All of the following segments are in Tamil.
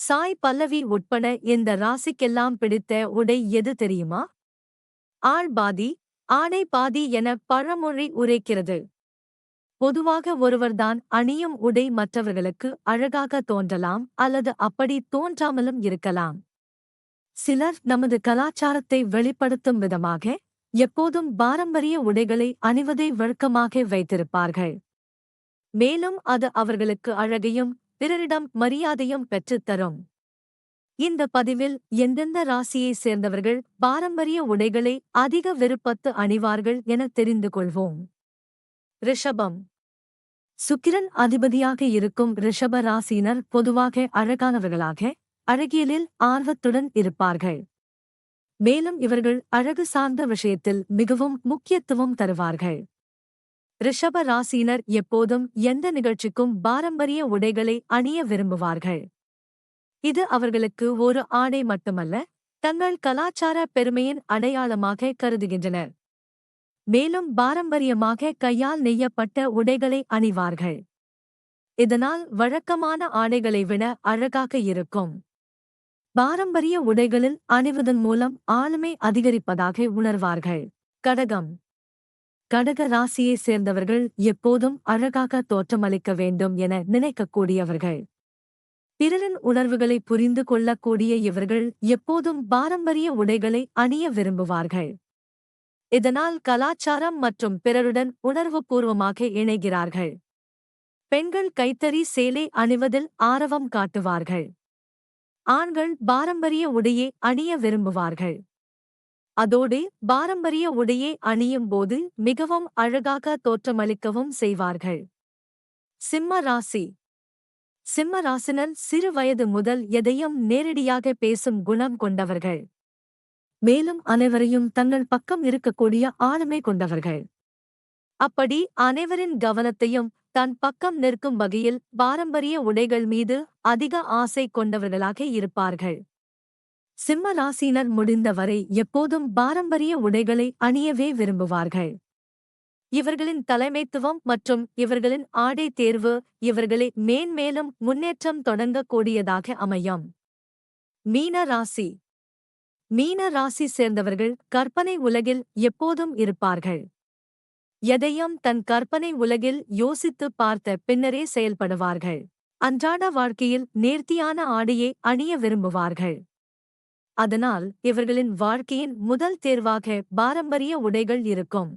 சாய் பல்லவி உட்பட இந்த ராசிக்கெல்லாம் பிடித்த உடை எது தெரியுமா? ஆள் பாதி ஆடை பாதி என பழமொழி உரைக்கிறது. பொதுவாக ஒருவர்தான் அணியும் உடை மற்றவர்களுக்கு அழகாக தோன்றலாம் அல்லது அப்படி தோன்றாமலும் இருக்கலாம். சிலர் நமது கலாச்சாரத்தை வெளிப்படுத்தும் விதமாக எப்போதும் பாரம்பரிய உடைகளை அணிவதை வழக்கமாக வைத்திருப்பார்கள். மேலும் அது அவர்களுக்கு அழகையும் பிறரிடம் மரியாதையும் பெற்றுத்தரும் இந்த பதிவில் எந்தெந்த ராசியைச் சேர்ந்தவர்கள் பாரம்பரிய உடைகளை அதிக விருப்பத்து அணிவார்கள் என தெரிந்து கொள்வோம். ரிஷபம். சுக்கிரன் அதிபதியாக இருக்கும் ரிஷப ராசியினர் பொதுவாக அழகானவர்களாக அழகியலில் ஆர்வத்துடன் இருப்பார்கள். மேலும் இவர்கள் அழகு சார்ந்த விஷயத்தில் மிகவும் முக்கியத்துவம் தருவார்கள். ரிஷப ராசியினர் எப்போதும் எந்த நிகழ்ச்சிக்கும் பாரம்பரிய உடைகளை அணிய விரும்புவார்கள். இது அவர்களுக்கு ஒரு ஆடை மட்டுமல்ல தங்கள் கலாச்சார பெருமையின் அடையாளமாக கருதுகின்றனர். மேலும் பாரம்பரியமாக கையால் நெய்யப்பட்ட உடைகளை அணிவார்கள். இதனால் வழக்கமான ஆடைகளை விட அழகாக இருக்கும். பாரம்பரிய உடைகளில் அணிவதன் மூலம் ஆளுமை அதிகரிப்பதாக உணர்வார்கள். கடகம். கடக ராசியைச் சேர்ந்தவர்கள் எப்போதும் அழகாக தோற்றமளிக்க வேண்டும் என நினைக்கக்கூடியவர்கள். பிறரின் உணர்வுகளை புரிந்து கொள்ளக்கூடிய இவர்கள் எப்போதும் பாரம்பரிய உடைகளை அணிய விரும்புவார்கள். இதனால் கலாச்சாரம் மற்றும் பிறருடன் உணர்வுபூர்வமாக இணைகிறார்கள். பெண்கள் கைத்தறி சேலை அணிவதில் ஆரவம் காட்டுவார்கள். ஆண்கள் பாரம்பரிய உடையை அணிய விரும்புவார்கள். அதோடு பாரம்பரிய உடையை அணியும் போது மிகவும் அழகாக தோற்றமளிக்கவும் செய்வார்கள். சிம்ம ராசி. சிம்ம ராசினர் சிறு வயது முதல் எதையும் நேரடியாக பேசும் குணம் கொண்டவர்கள். மேலும் அனைவரையும் தங்கள் பக்கம் இருக்கக்கூடிய ஆளுமை கொண்டவர்கள். அப்படி அனைவரின் கவனத்தையும் தன் பக்கம் நிற்கும் வகையில் பாரம்பரிய உடைகள் மீது அதிக ஆசை கொண்டவர்களாக இருப்பார்கள். சிம்ம ராசினர் முடிந்தவரை எப்போதும் பாரம்பரிய உடைகளை அணியவே விரும்புவார்கள். இவர்களின் தலைமைத்துவம் மற்றும் இவர்களின் ஆடை தேர்வு இவர்களை மேன்மேலும் முன்னேற்றம் தொடங்கக்கூடியதாக அமையும். மீன ராசி. மீன ராசி சேர்ந்தவர்கள் கற்பனை உலகில் எப்போதும் இருப்பார்கள். எதையும் தன் கற்பனை உலகில் யோசித்து பார்த்த பின்னரே செயல்படுவார்கள். அன்றாட வாழ்க்கையில் நேர்த்தியான ஆடையை அணிய விரும்புவார்கள். அதனால் இவர்களின் வாழ்க்கையின் முதல் தேர்வாக பாரம்பரிய உடைகள் இருக்கும்.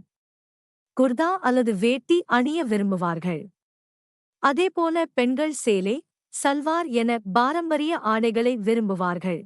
குர்தா அல்லது வேட்டி அணிய விரும்புவார்கள். அதேபோல பெண்கள் சேலை சல்வார் என பாரம்பரிய ஆடைகளை விரும்புவார்கள்.